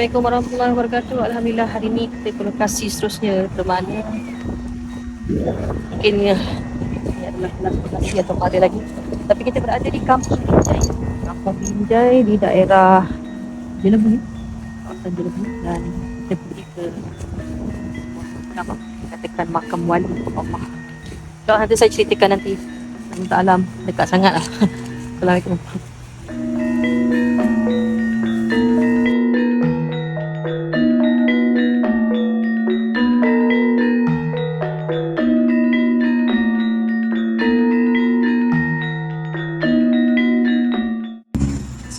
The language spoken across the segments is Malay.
Assalamualaikum warahmatullahi wabarakatuh. Alhamdulillah hari ni kita ke lokasi seterusnya ke mana? Mungkin ya, ini adalah lokasi atau ada lagi. Tapi kita berada di Kampung Binjai. Kampung Binjai di daerah Jelebu. Kawasan Jelebu dan kita pergi ke apa? Katakan makam wali Allah. So, nanti saya ceritakan nanti. Minta alam dekat sangat lah. Assalamualaikum.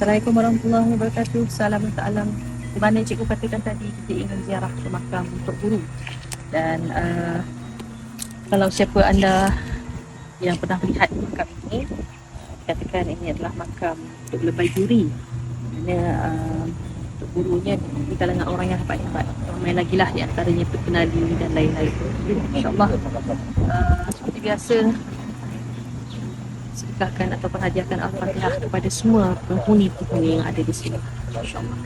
Assalamualaikum warahmatullahi wabarakatuh. Salam untuk alam. Di mana cikgu katakan tadi kita ingin ziarah ke makam untuk guru. Dan uh, kalau siapa anda yang pernah melihat makam ini, katakan ini adalah makam untuk lebay juri. Mana uh, untuk gurunya di kalangan orang yang hebat-hebat. Ramai lagi lah di antaranya pengenali dan lain-lain. InsyaAllah uh, seperti biasa sedekahkan atau hadiahkan Al-Fatihah kepada semua penghuni-penghuni yang ada di sini. InsyaAllah.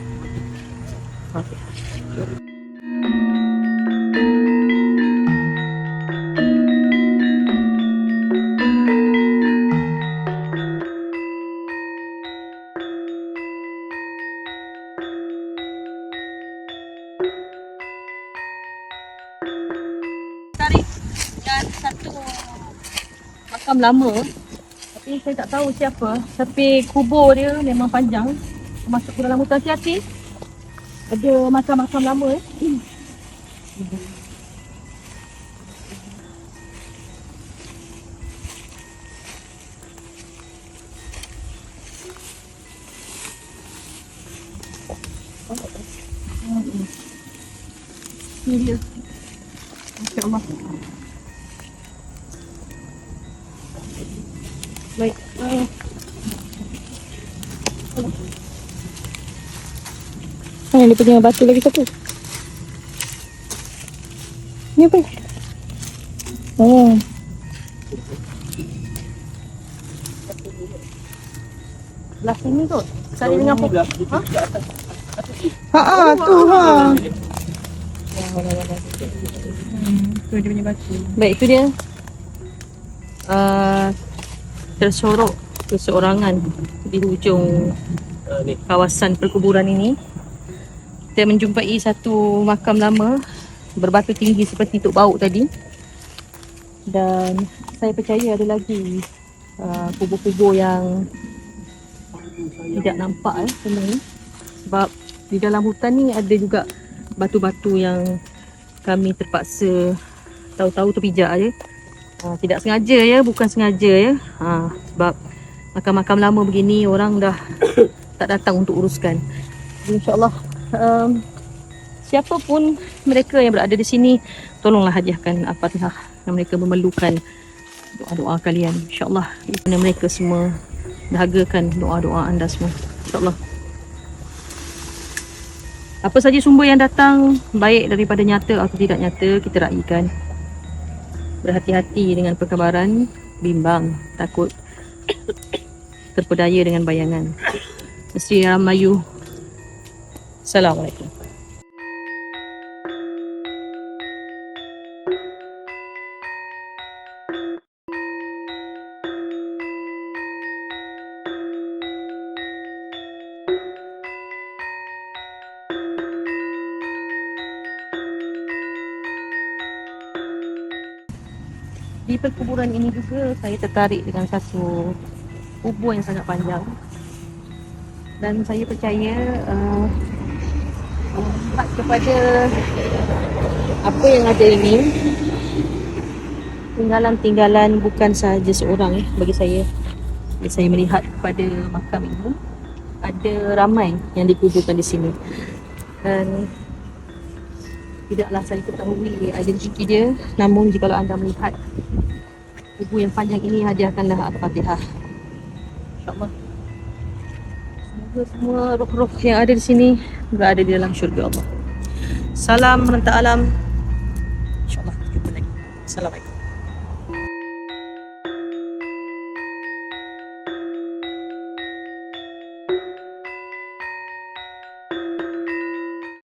Makam lama tapi saya tak tahu siapa tapi kubur dia memang panjang masuk ke dalam hutan hati ada makam-makam lama eh. Dia. Masya Allah. Baik. Uh, Mana dia punya batu lagi satu? Ni apa? Oh. belah sini tu. Sekali dengan pokok. Ha? Ha ah, tu ha. Tu dia punya batu. Baik, itu dia. Uh, tersorok keseorangan di hujung kawasan perkuburan ini. Kita menjumpai satu makam lama berbatu tinggi seperti Tok Bauk tadi. Dan saya percaya ada lagi uh, kubur-kubur yang tidak nampak eh sebenarnya. Sebab di dalam hutan ni ada juga batu-batu yang kami terpaksa tahu-tahu terpijak je. Ha, tidak sengaja ya, bukan sengaja ya. Ha, sebab makam-makam lama begini orang dah tak datang untuk uruskan. Jadi, InsyaAllah um, siapa pun mereka yang berada di sini tolonglah hadiahkan Al-Fatihah yang mereka memerlukan doa-doa kalian. InsyaAllah di mana mereka semua dahagakan doa-doa anda semua. InsyaAllah. Apa saja sumber yang datang baik daripada nyata atau tidak nyata kita raikan berhati-hati dengan perkabaran, bimbang, takut, terpedaya dengan bayangan. Dalam Melayu. Assalamualaikum. Di perkuburan ini juga saya tertarik dengan satu kubur yang sangat panjang. Dan saya percaya uh, kepada apa yang ada ini tinggalan-tinggalan bukan sahaja seorang eh, bagi saya. Bila saya melihat kepada makam ini ada ramai yang dikuburkan di sini. Dan tidaklah saya ketahui identiti dia. Namun jika anda melihat kubur yang panjang ini hadiahkanlah Al-Fatihah. insyaAllah. Semoga semua roh-roh yang ada di sini berada di dalam syurga Allah. Salam renta alam. insyaAllah jumpa lagi. Assalamualaikum